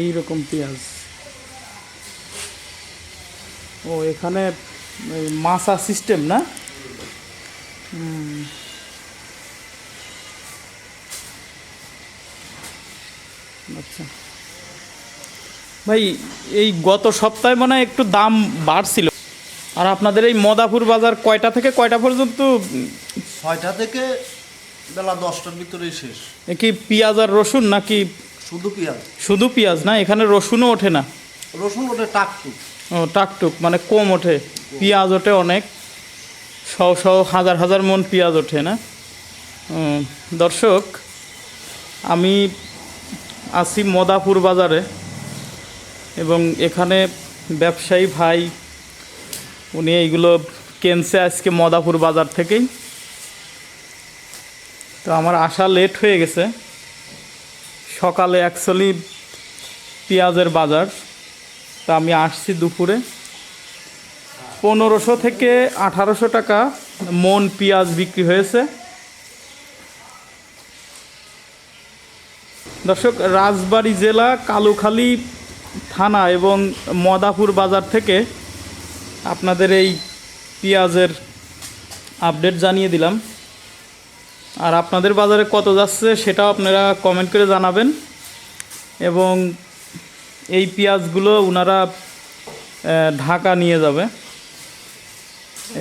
এই রকম পেঁয়াজ। ও এখানে মাসা সিস্টেম না? আচ্ছা। ভাই এই গত সপ্তাহে মনে হয় একটু দাম বাড়ছিল। আর আপনাদের এই মদাপুর বাজার কয়টা থেকে কয়টা পর্যন্ত? ছয়টা থেকে বেলা দশটার ভিতরেই শেষ। কি পেঁয়াজ আর রসুন নাকি শুধু পেঁয়াজ? শুধু পেঁয়াজ না এখানে রসুনও ওঠে না। রসুন ওটা টাকটুক? ও টাকটুক মানে কম ওঠে। পেঁয়াজ ওঠে অনেক। শ শ হাজার হাজার মন পেঁয়াজ ওঠে না। দর্শক আমি আছি মদাপুর বাজারে এবং এখানে ব্যবসায়ী ভাই উনি এইগুলো কেনছে আজকে মদাপুর বাজার থেকেই। তো আমার আসা লেট হয়ে গেছে। সকালে অ্যাকচুয়ালি পেঁয়াজের বাজার। তা আমি আসছি দুপুরে। পনেরোশো থেকে আঠারোশো টাকা মন পেঁয়াজ বিক্রি হয়েছে। দর্শক, রাজবাড়ী জেলা কালুখালী থানা এবং মদাপুর বাজার থেকে আপনাদের এই পেঁয়াজের আপডেট জানিয়ে দিলাম। আর আপনাদের বাজারে কত যাচ্ছে সেটাও আপনারা কমেন্ট করে জানাবেন। এবং এই পেঁয়াজগুলো ওনারা ঢাকা নিয়ে যাবে।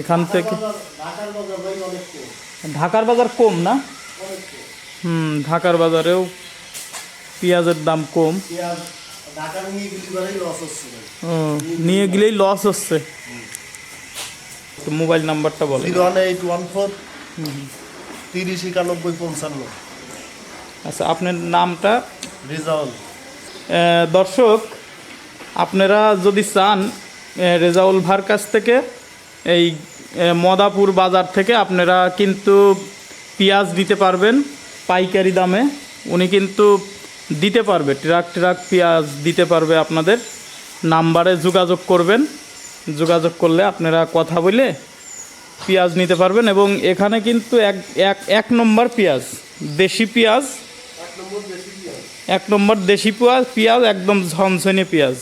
এখান থেকে ঢাকার বাজার কম। না? হুম ঢাকার বাজারেও পেঁয়াজের দাম কম। নিয়ে গেলেই লস হচ্ছে। তো মোবাইল নাম্বারটা বলে zero one eight one four. তিরিশ একানব্বই পঞ্চান্ন। আচ্ছা আপনার নামটা? রেজাউল। দর্শক আপনারা যদি চান রেজাউল ভার কাছ থেকে এই মদাপুর বাজার থেকে আপনারা কিন্তু পেঁয়াজ দিতে পারবেন পাইকারি দামে। উনি কিন্তু দিতে পারবে ট্রাক ট্রাক পেঁয়াজ দিতে পারবে আপনাদের। নাম্বারে যোগাযোগ করবেন। যোগাযোগ করলে আপনারা কথা বলে পেঁয়াজ নিতে পারবেন এবং এখানে কিন্তু এক এক এক নম্বর পেঁয়াজ, দেশি পেঁয়াজ। এক নম্বর দেশি পেঁয়াজ। পেঁয়াজ একদম ঝনঝনে পেঁয়াজ।